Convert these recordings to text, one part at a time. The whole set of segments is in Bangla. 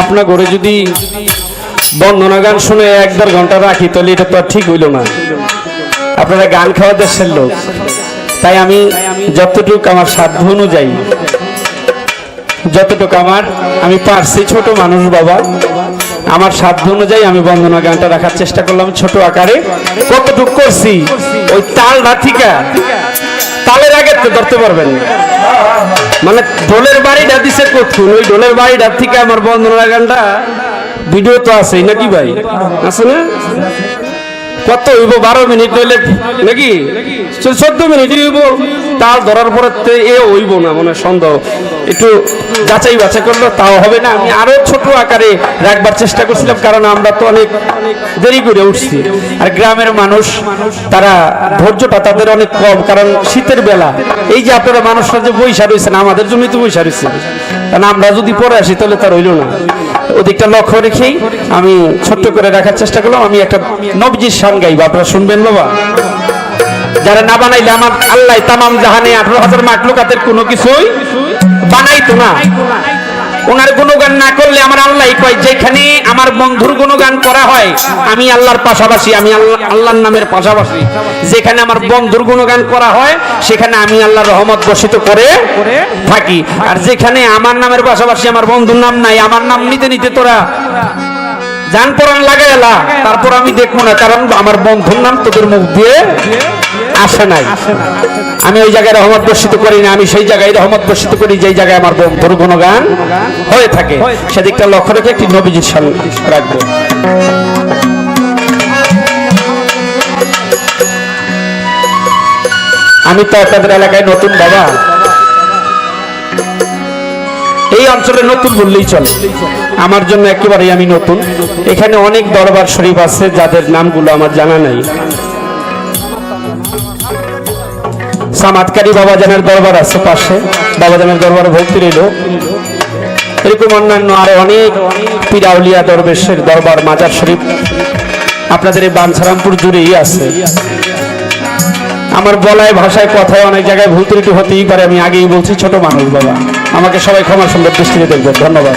আপনার ঘরে যদি বন্দনা গান শুনে এক দেড় ঘণ্টা রাখি, তাহলে এটা তো আর ঠিক হইল না। আপনারা গান খাওয়া দেশের লোক। তাই আমি যতটুকু আমার সাধ্য অনুযায়ী, যতটুকু আমার, আমি পারছি ছোট মানুষ বাবা। আমার সাধ্য অনুযায়ী আমি বন্দনা গানটা রাখার চেষ্টা করলাম ছোট আকারে। কতটুকু করছি? ওই তাল রাথিকা তালের আগে ধরতে পারবেন। না মানে ঢোলের বাড়িটা দিছে কখন ওই ঢোলের বাড়িটার থেকে আমার বন্ধনা গানটা, ভিডিও তো আছে নাকি ভাই? আছে না? কত হইব? বারো মিনিট হইলে নাকি? চোদ্দ মিনিট হইব। তাল ধরার পরে এ হইব না মানে সন্দেহ। একটু যাচাই বাছাই করল, তাও হবে না। আমি আরও ছোট আকারে রাখবার চেষ্টা করছিলাম, কারণ আমরা তো অনেক দেরি করে উঠছি। আর গ্রামের মানুষ, তারা ধৈর্যটা তাদের অনেক কম, কারণ শীতের বেলা। এই যে আপনারা মানুষরা যে বৈশা রয়েছেন, আমাদের জমিতে বৈশা রয়েছে। কারণ আমরা যদি পরে আসি, তাহলে তার হইল না। ওদিকটা লক্ষ্য রেখেই আমি ছোট্ট করে রাখার চেষ্টা করলাম। আমি একটা নবজির শান গাইব, আপনারা শুনবেন বাবা যারা না বানাইলে আমার আল্লাহ তামাম জাহানে আঠারো হাজার মাকলুকাতের কোনো কিছুই বানাইতো না। ওনার গুণগান না করলে আমার আল্লাহ কয়, যেখানে আমার বন্ধুর গুণগান করা হয়, আমি আল্লাহর পাশাপাশি, আমি আল্লাহ, আল্লাহর নামের পাশাপাশি। যেখানে আমার বন্ধুর গুণগান করা হয়, সেখানে আমি আল্লাহর রহমত বসিত করে থাকি। আর যেখানে আমার নামের পাশাপাশি আমার বন্ধুর নাম নাই, আমার নাম নিতে নিতে তোরা জান পরান লাগাইলা, তারপর আমি দেখব না, কারণ আমার বন্ধুর নাম তোদের মুখ দিয়ে আসে নাই। আমি ওই জায়গায় রহমত বর্ষিত করি না আমি সেই জায়গায় রহমত বর্ষিত করি যেই জায়গায় আমার বন্ধুর গুণগান হয়ে থাকে। সেদিকটা লক্ষ্য রেখে একটি নবীজির রাখব। আমি তো আপনাদের এলাকায় নতুন বাবা। এই অঞ্চলে নতুন বললেই চলে। আমার জন্য একেবারেই আমি নতুন। এখানে অনেক দরবার শরীফ আছে যাদের নামগুলো আমার জানা নাই। সামাতকারী বাবাজানের দরবার আছে পাশে। বাবাজানের দরবার ভর্তি রইল। এরকম অন্যান্য আরও অনেক পিরাউলিয়া দরবেশের দরবার, মাজার শরীফ। আপনাদের এই বাঞ্ছারামপুর জুড়েই আছে। আমার বলায় ভাষায় কথায় অনেক জায়গায় ভুল ত্রুটি হতেই পারে, আমি আগেই বলছি ছোট মানুষ বাবা। আমাকে সবাই ক্ষমা সুন্দর দৃষ্টিতে দেখবেন। ধন্যবাদ।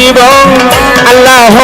জীবন আল্লাহ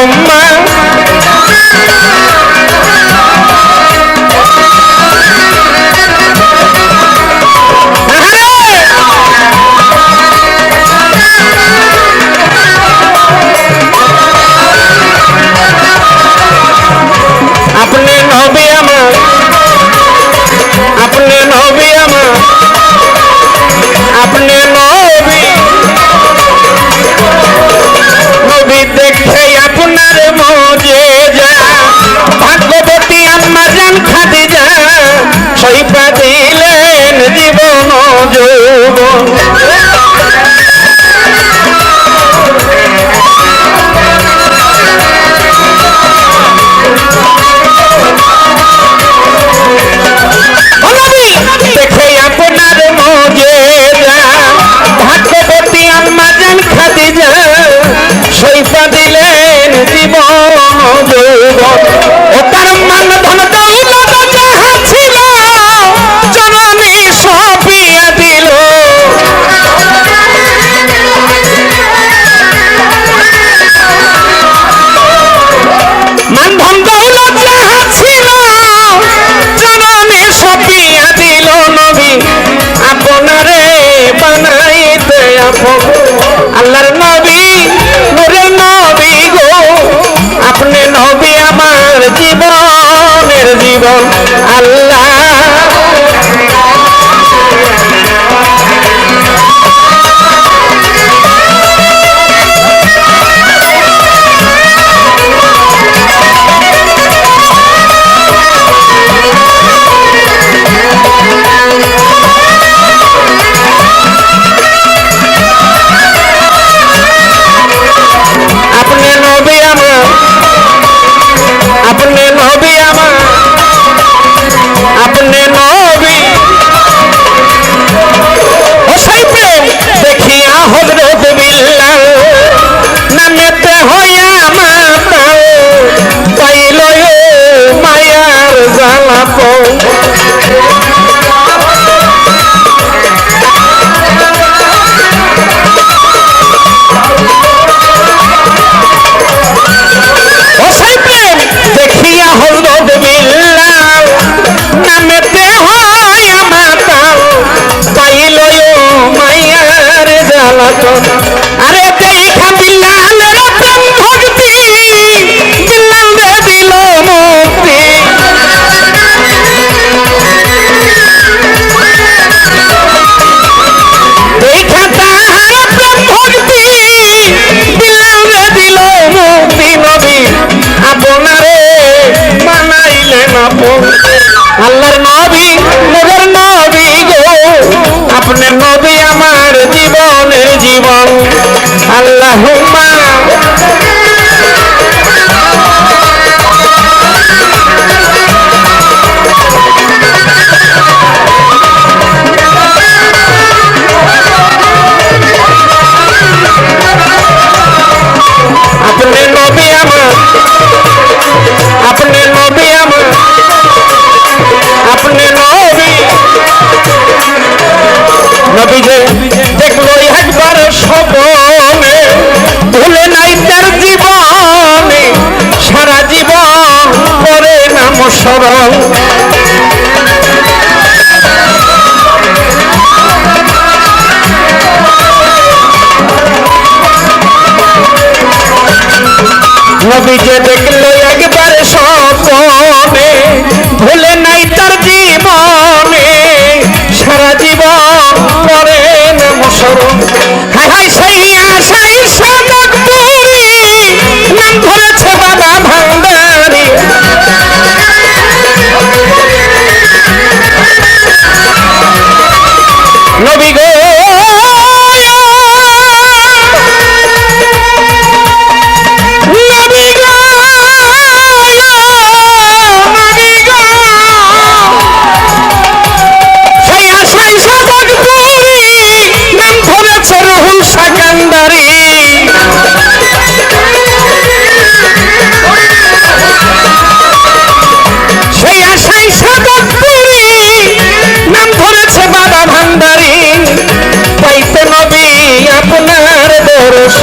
নবী যে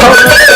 Oh,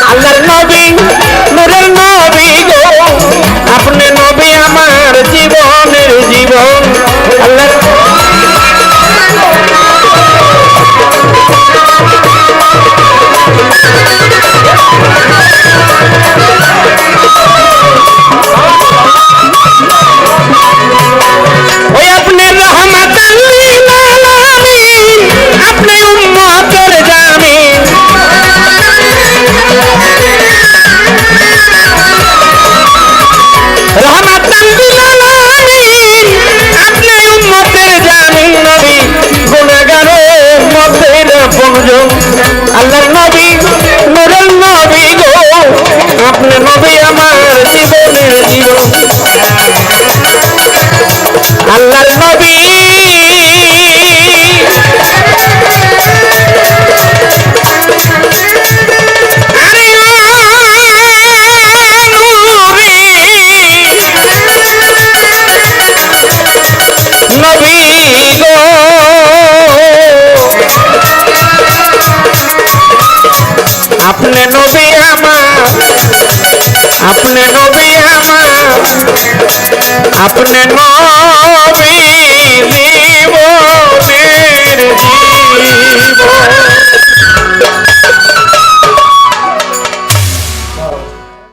আপনি নবী আমার আপনি নবী আমার আপনি নবী